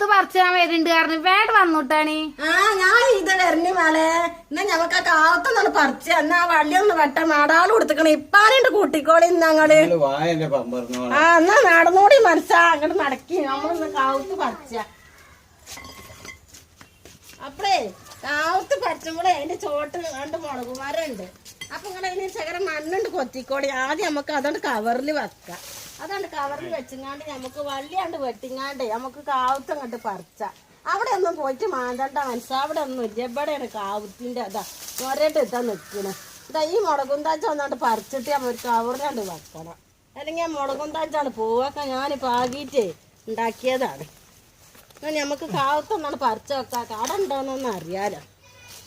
കാവത്ത് പറിച്ചാൻ വരുന്നുണ്ട് കാരണം വേണ്ട വന്നോട്ടാണി ആ ഞാൻ ഇത് വരണി മാളെ. എന്നാ ഞമ്മക്ക് ആ കാലത്തൊന്നാണ് പറിച്ച എന്നാ വള്ളിയൊന്ന് വള്ളി ഒന്ന് വെട്ട നാടാളും കൊടുത്തിക്കണ. ഇപ്പാനുണ്ട് കൂട്ടിക്കോളി ഞങ്ങൾ ആ എന്നാ നടന്നോടി മനസ്സാ. അങ്ങോട്ട് നടക്കി. നമ്മളൊന്ന് കാവത്ത് പറിച്ച. അപ്പഴേ കാവത്ത് പറിച്ചുകൂടെ അതിന്റെ ചോട്ട് രണ്ട് മുളകുമാരുണ്ട്. അപ്പൊ ഇങ്ങനെ അതിന് ശകരം മണ്ണുണ്ട് കൊത്തിക്കോളി. ആദ്യം നമുക്ക് അതുകൊണ്ട് കവറിൽ വെക്കാം. അതുകൊണ്ട് കവറിൽ വെച്ചിങ്ങാണ്ട് നമുക്ക് വള്ളിയാണ്ട് വെട്ടിങ്ങാണ്ട് നമുക്ക് കാവത്ത് അങ്ങോട്ട് പറിച്ച. അവിടെ ഒന്നും പോയിട്ട് മാന്തണ്ട മനസ്സാ. അവിടെ ഒന്നും ഇല്ല. എവിടെയാണ് കാവത്തിന്റെ അതാ ഒരേട്ട് ഇതാ നിൽക്കണേ ഇതാ ഈ മുളകും താച്ച ഒന്നാണ്ട് പറിച്ചിട്ട് നമ്മൾ ഒരു കവറിലാണ്ട് വെക്കണം. അല്ലെങ്കിൽ ആ മുളകും താച്ചാണ് പൂവൊക്കെ ഞാൻ പാകിയിട്ട് ഉണ്ടാക്കിയതാണ്. എന്നാ നമുക്ക് കാവത്തൊന്നാണ് പറിച്ച വെക്കാം കട ഉണ്ടോന്നൊന്നും അറിയാലോ.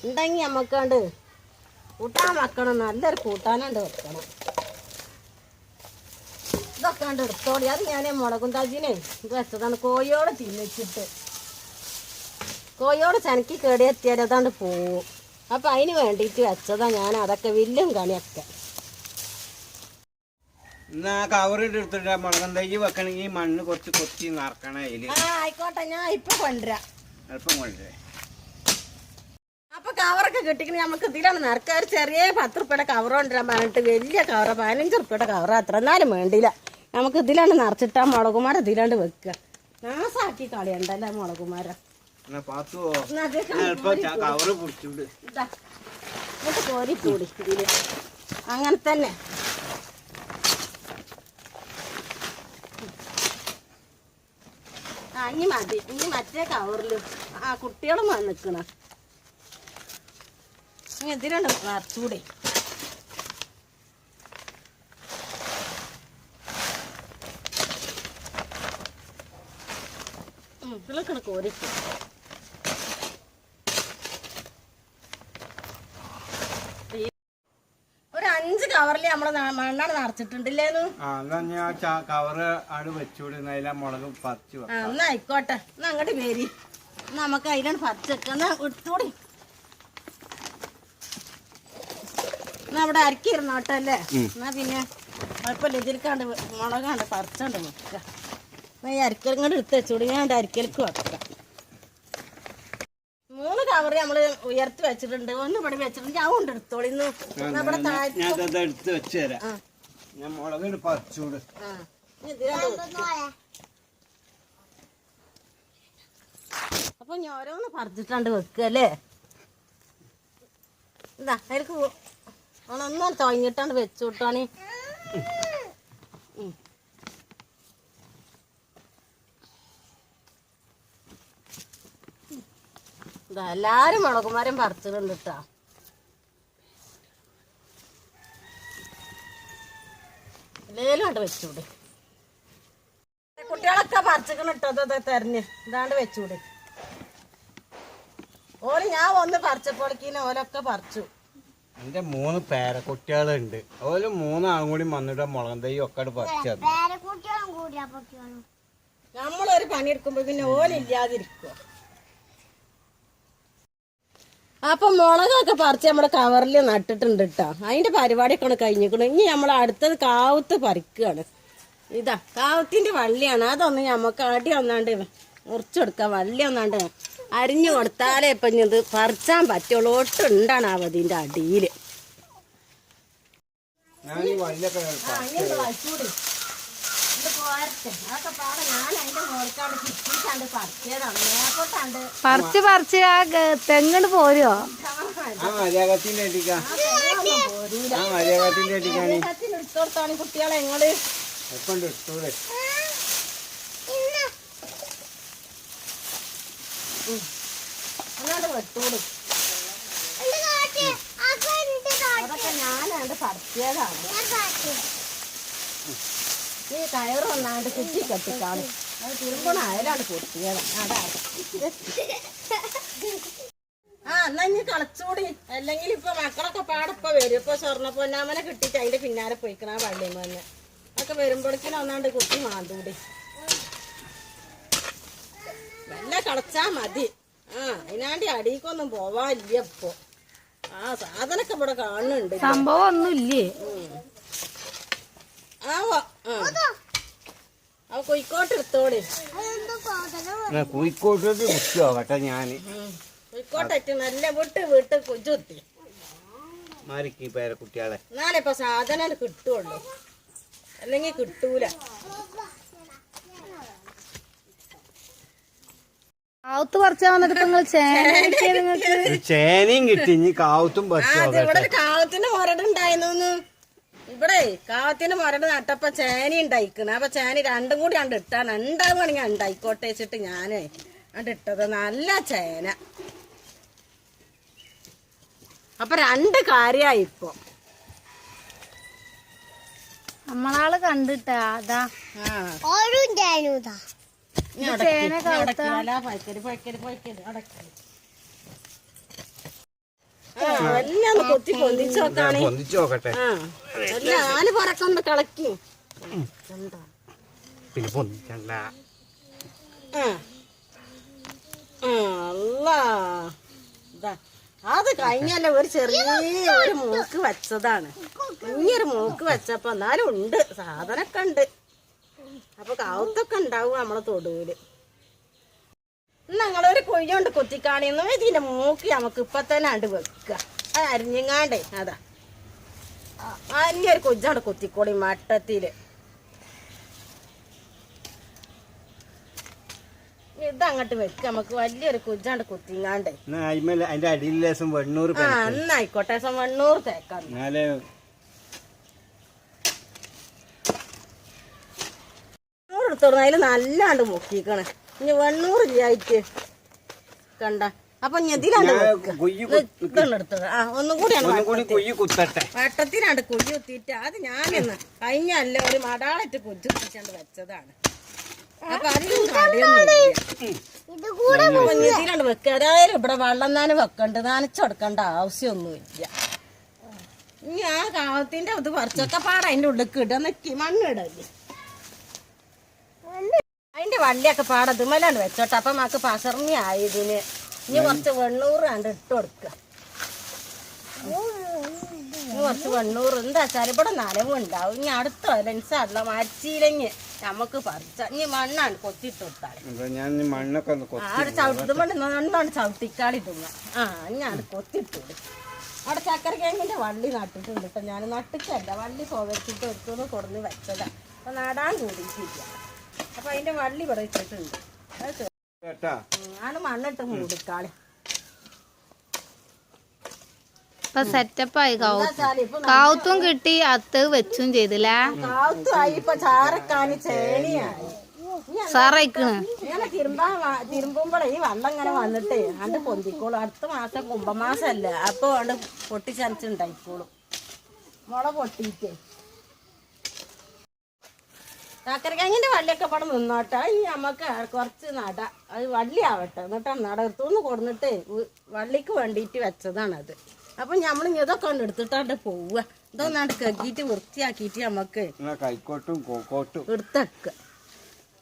ഉണ്ടെങ്കിൽ നമുക്കണ്ട് കൂട്ടാൻ വെക്കണം. നല്ലൊരു കൂട്ടാനുണ്ട് വെക്കണം. ഇതൊക്കെ കണ്ട് എടുത്തോളി. അത് ഞാൻ മുളകും താജിനെ ഇത് വെച്ചതാണ്. കോഴിയോടെ തിന്നിച്ചിട്ട്. കോഴിയോട് ചനക്കി കേടിയെത്തിയാൽ അതാണ്ട് പോവും. അപ്പൊ അതിന് വേണ്ടിയിട്ട് വെച്ചതാ ഞാൻ അതൊക്കെ വില്ലും കണിയൊക്കെ. എന്നാ കവറിട്ട് എടുത്തിട്ട് മുളകം തൈ വെക്കണമെങ്കിൽ മണ്ണ് കുറച്ച് കൊത്തി നിറക്കണം ആയിക്കോട്ടെ. ഞാൻ ഇപ്പൊ കൊണ്ടുവരാം. എളുപ്പം കൊണ്ടുവരേ. അപ്പൊ കവറൊക്കെ കിട്ടിക്കണ നമുക്ക് ഇതിലാണ് നിറക്ക. ഒരു ചെറിയ പത്ത് റുപ്യയുടെ കവർ കൊണ്ടുവരാൻ പറഞ്ഞിട്ട് വലിയ കവറ. പതിനഞ്ച് റുപ്യയുടെ കവറ അത്ര. എന്നാലും വേണ്ടില്ല. നമുക്ക് ഇതിലാണ് നിറച്ചിട്ടാ മുളകുമാര ഇതിലാണ്ട് വെക്കുക. നാസാക്കി കളിയണ്ടല്ലേ മുളകുമാര. കോരിക്കൂടി ഇതിൽ അങ്ങനെ തന്നെ. ആ ഇനി മതി. ഇനി മറ്റേ കവറിൽ ആ കുട്ടികളും വന്നിക്കണ ഇനി ഇതിലുണ്ട് കോരിക്കും ഒരു അഞ്ച് കവറിൽ നമ്മൾ മണ്ണാണ് നിറച്ചിട്ടുണ്ടില്ലേന്നു? ആ ഞാൻ ചാ- കവറ് അവിടെ വെച്ചുകൂടി അതിലാ മുളക് പറിച്ചു വെക്കാം. എന്നാ ആയിക്കോട്ടെ. എന്നാ അങ്ങോട്ട് പേരി നമുക്ക് അതിലാണ് പറിച്ചേക്ക എന്നാ എന്നാ അവിടെ അരക്കി ഇരുന്നോട്ടെ അല്ലേ എന്നാ പിന്നെ കുഴപ്പമില്ല. ഇതിൽക്കാണ്ട് മുളകാണ്ട് പറിച്ചോണ്ട് വെക്ക. ഈ ഇങ്ങോട്ട് എടുത്ത് വെച്ചോടി. ഞാൻ അരിക്കലേക്ക് വെക്കാം. മൂന്ന് കവർ നമ്മൾ ഉയർത്തി വെച്ചിട്ടുണ്ട്. ഒന്ന് ഇവിടെ വെച്ചിട്ടുണ്ട്. ഞാൻ കൊണ്ട് എടുത്തോളിന്ന് നമ്മുടെ എന്നാ ഇവിടെ താഴെ ഞാൻ അത് എടുത്ത് വെച്ച് തരാം. ഞാൻ മുളക് പച്ചൂട്. അപ്പൊ ഞാൻ ഓരോന്ന് പറിച്ചിട്ടാണ്ട് വെക്കല്ലേ എന്താ അതിലേക്ക് ഒന്നൊന്നും തുഴഞ്ഞിട്ടാണ്ട് വെച്ചു വിട്ടാണ് എല്ലാരും മുളകുമാരും പറിച്ചിട്ടുണ്ട് കേട്ടാ എല്ലാം കണ്ട് വെച്ചൂടെ. കുട്ടികളൊക്കെ പറിച്ചിട്ടുണ്ട് ഇട്ടത് തെരഞ്ഞ്. ഇതാണ്ട് വെച്ചൂടെ. ഓൽ ഞാൻ ഒന്ന് പറിച്ചപ്പോഴേക്കിന് ഓലൊക്കെ പറിച്ചു. എന്റെ മൂന്ന് പേരക്കുട്ടികളുണ്ട്. ഓൽ മൂന്നാളും കൂടി വന്നിട്ട് മുളകും തൈ ഒക്കെ പറിച്ചു നമ്മളൊരു പണിയെടുക്കുമ്പോ പിന്നെ ഓലില്ലാതിരിക്കുക അപ്പൊ മുളകൊക്കെ പറിച്ച് നമ്മുടെ കവറിൽ നട്ടിട്ടുണ്ട് കേട്ടോ അതിന്റെ പരിപാടിയൊക്കെ കഴിഞ്ഞിരിക്കണം ഇനി നമ്മൾ അടുത്തത് കാവത്ത് പറിക്കുകയാണ് ഇതാ കാവത്തിന്റെ വള്ളിയാണ്. അതൊന്ന് നമുക്ക് അടി ഒന്നാണ്ട് കൊടുക്ക. വള്ളി ഒന്നാണ്ട് അരിഞ്ഞു കൊടുത്താലേ ഇപ്പൊ ഇത് പറിച്ചാൻ പറ്റുള്ളൂ. ഒട്ടുണ്ടാണ് അവതിന്റെ അടിയിൽ ഞാൻ ഈ വള്ളിയൊക്കെ പറിച്ചു പറിച്ച് പറിച്ച് ആ തെങ്ങട് പോരുവോ? ആ മര്യാദത്തിന്റെ അടിക്കാ ആ മര്യാദത്തിന്റെ അടിക്കാണ് കുട്ടികളെ ഞങ്ങൾ. അതൊക്കെ ഞാനാണ്ട് പറിച്ചതാണ്. ഈ കയറൊന്നാണ്ട് കുറ്റി കെട്ടിക്കാണ്. അത് തിരുമ്പണ അയലാണ് പൊട്ടിയതാണ് അതാ. ആ എന്നാ ഇനി കളച്ചൂടി. അല്ലെങ്കിൽ ഇപ്പൊ മക്കളൊക്കെ പാടപ്പൊ വരും. ഇപ്പൊ സ്വർണ പൊന്നാമനെ കിട്ടിയിട്ട് അതിന്റെ പിന്നാലെ പോയിക്കണ വള്ളിയും വന്ന് ഒക്കെ വരുമ്പോഴേക്കും ഒന്നാണ്ട് കുത്തി മാന്തൂടി. വല്ല കളച്ചാ മതി. ആ അതിനാണ്ടി അടിക്കൊന്നും പോവാല്ല ഇപ്പൊ. ആ സാധനൊക്കെ ഇവിടെ കാണുന്നുണ്ട്. സംഭവം ഒന്നുമില്ലേ? ആവോ. ആ. ആ കോഴിക്കോട്ട് എടുത്തോളി എന്നാ കോഴിക്കോട്ടേക്ക് കുത്തി നോക്കട്ടെ ഞാൻ. കോയിക്കോട്ടെ നല്ല വിട്ട് വിട്ട് കുജുത്തി മാറിക്ക് പേരക്കുട്ടികളെ എന്നാലേ ഇപ്പൊ സാധനം കിട്ടുള്ളൂ. അല്ലെങ്കിൽ കിട്ടൂല. കാവത്ത് പറിച്ചാ വന്നിട്ട് നിങ്ങൾ ചേന ചേനയും കിട്ടി ഇനി കാവത്തും പറിച്ചു കാവത്തിന്റെ മൊരട് ഉണ്ടായിരുന്നു ഇവിടെ കാവത്തിന് മൊരട് നട്ടപ്പോ ചേന ഉണ്ടായിക്കണ്. അപ്പൊ ചേന രണ്ടും കൂടി കണ്ട് ഇട്ടാണ് ഞാൻ ഉണ്ടായിക്കോട്ടെ വെച്ചിട്ട് ഞാനേ കണ്ട് ഇട്ടത്. നല്ല ചേന. അപ്പൊ രണ്ട് കാര്യായി ഇപ്പൊ. നമ്മളാൾ കണ്ടിട്ടാ അതാ. അടക്കി, ചേന അടക്കി. അല്ല, പൊയ്ക്കര്, പൊയ്ക്കര്, പൊയ്ക്കര്, അടക്കി. ആ, എല്ലാം ഒന്ന് കൊത്തി പൊന്തിച്ച് നോക്കാണ്. പൊന്തിച്ചു നോക്കട്ടെ. ആ എല്ലാം ആൽ പറക്കൊന്ന് കളക്കി പിന്നെ അത് കഴിഞ്ഞല്ല ഒരു ചെറിയ ഒരു മൂക്ക് വെച്ചതാണ്. കുഞ്ഞൊരു മൂക്ക് വെച്ചപ്പോ എന്നാലും ഉണ്ട്. സാധനമൊക്കെ ഉണ്ട്. അപ്പൊ കാവത്തൊക്കെ ഉണ്ടാവും നമ്മളെ തൊടുവിൽ. ഞങ്ങളൊരു കുഴിയോണ്ട് ഇതിന്റെ മൂക്ക് നമുക്ക് ഇപ്പൊ തന്നെ ഉണ്ട് വെക്കുക അത് അരിഞ്ഞങ്ങാണ്ടേ അതാ. അരിഞ്ഞൊരു വലിയൊരു കൊത്തിക്കോളി മട്ടത്തിൽ. ഇതങ്ങോട്ട് വെക്ക നമുക്ക് വലിയൊരു കുഞ്ചാണ്ട് കുത്തിങ്ങാണ്ടേ. അതിന്റെ അടിയിൽ ലേശം വെണ്ണൂറ് ആ എന്നായിക്കോട്ടെ വെണ്ണൂറ് തേക്കാം. വെണ്ണൂറ് എടുത്തോളൂ അതിൽ നല്ലാണ്ട് മുക്കിക്കണേ. ഇനി വെണ്ണൂറ് ഇല്ലായിട്ട് കണ്ട? അപ്പൊ ഞെതിലാണ് എടുത്തത് ആ ഒന്നും കൂടിയാണ് ഒന്നും കൂടി കുയ്യ് കുത്തട്ടെ. വട്ടത്തിനാണ്ട് കുഴി കുത്തിയിട്ട് അത് ഞാനിന്ന് കഴിഞ്ഞല്ല ഒരു മടാളിട്ട് കുജു കുത്തിച്ചാണ്ട് വെച്ചതാണ്. അപ്പൊ അതിലും കടയൊന്നും ഇതിലാണ്ട് വെക്ക അതായാലും ഇവിടെ വെള്ളം തന്നെ വെക്കണ്ട. നനച്ചെടുക്കേണ്ട ആവശ്യമൊന്നുമില്ല. ഇനി ആ കാവത്തിന്റെ ഇത് പറിച്ചൊക്കെ പാട അതിന്റെ ഉള്ളിൽ ഇട നിക്കി മണ്ണിടല്ലേ അതിന്റെ വള്ളിയൊക്കെ പാട ഇതുമല്ലാണ്ട് വെച്ചോട്ടെ. അപ്പൊ മാക്ക് പസർണി ആയതിന് ഇനി കുറച്ച് വെണ്ണൂറ് കണ്ട് ഇട്ട് കൊടുക്കുക ഇനി കുറച്ച് വെണ്ണൂറ്. എന്താ വെച്ചാൽ ഇവിടെ നനവും ഉണ്ടാവും. ഇനി അടുത്ത ലെൻസാണല്ലോ മരച്ചീലങ്ങ് നമുക്ക് പറിച്ച ഇനി മണ്ണാണ് കൊത്തിട്ട് കൊടുത്താൽ നന്നാണ് ചവിട്ടിക്കാളി തിന്ന ആ ഞാൻ കൊടുക്കും അവിടെ ചക്കര വള്ളി നട്ടിട്ടുണ്ട് കേട്ടോ ഞാൻ നട്ടിച്ചല്ല വള്ളി പോകച്ചിട്ട് എടുത്തുനിന്ന് കൊടുന്ന് വെച്ചതാ. അപ്പൊ നടാൻ കൂടിയിട്ടില്ല. അപ്പൊ അതിന്റെ വള്ളി ഇവിടെ ഉം, ആണ് മണ്ണിട്ട് മൂടിക്കാളി. ഇപ്പൊ സെറ്റപ്പായി കാവത്ത് കാവത്തും കിട്ടി അത്ത് വെച്ചും ചെയ്തില്ലേ? ഇപ്പൊ സാറയിക്കണ് ഇങ്ങനെ വ- തിരുമ്പുമ്പോഴേ ഈ വെള്ളം ഇങ്ങനെ വന്നിട്ടേ അണ്ട് പൊന്തിക്കോളും. അടുത്ത മാസം കുംഭമാസല്ലേ അപ്പൊ അണ്ട് പൊട്ടിച്ചനച്ചുണ്ടായിക്കോളും മുള പൊട്ടിയിട്ടേ. ചക്കരക്കിഴങ്ങിന്റെ വള്ളിയൊക്കെ പടം നിന്നോട്ടെ. ഈ നമുക്ക് കുറച്ച് നട അത് വള്ളി ആവട്ടെ എന്നിട്ട് നടത്തുനിന്ന് കൊടുന്നിട്ട് വള്ളിക്ക് വേണ്ടിയിട്ട് വെച്ചതാണത്. അപ്പൊ നമ്മൾ ഇതൊക്കെ കൊണ്ട് എടുത്തിട്ടാണ്ട് പോവുക. ഇതൊന്നാണ്ട് കക്കിയിട്ട് വൃത്തിയാക്കിയിട്ട് നമുക്ക് എന്നാ കൈക്കോട്ടും കോക്കോട്ടും എടുത്തേക്കുക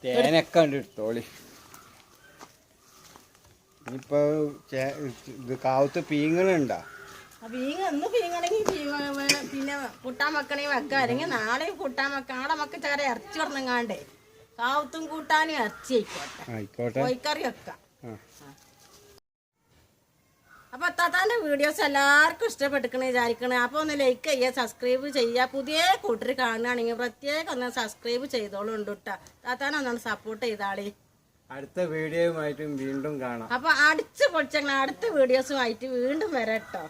തേനൊക്കെ ഉണ്ട് എടുത്തോളി. ഇനിയിപ്പോ ചേ- ഇത് കാവത്ത് പീങ്ങളുണ്ടാ പീങ്ങണെങ്കിൽ പിന്നെ കൂട്ടാൻ വെക്കണേ വെക്കാം. അല്ലെങ്കിൽ നാളെ കൂട്ടാൻ വെക്കാം. നാളെ മക്ക ചേരെ ഇറച്ചി പറഞ്ഞങ്ങാണ്ടേ കാവത്തും കൂട്ടാനും ഇറച്ചി ആയിക്കോട്ടെ. കോഴിക്കറി വെക്കാം. അപ്പൊ താത്താന്റെ വീഡിയോസ് എല്ലാവർക്കും ഇഷ്ടപ്പെട്ടിക്കണ വിചാരിക്കണേ. അപ്പൊ ഒന്ന് ലൈക്ക് ചെയ്യുക സബ്സ്ക്രൈബ് ചെയ്യുക. പുതിയ കൂട്ടർ കാണുകയാണെങ്കിൽ പ്രത്യേകം ഒന്ന് സബ്സ്ക്രൈബ് ചെയ്തോളൂ ഉണ്ട് കേട്ടോ താത്താനെ ഒന്നാണ് സപ്പോർട്ട് ചെയ്താളി. അടുത്ത വീഡിയോയുമായിട്ടും വീണ്ടും കാണാം. അപ്പൊ അടിച്ച് പൊളിച്ചങ്ങനെ അടുത്ത വീഡിയോസുമായിട്ട് വീണ്ടും വരാം കേട്ടോ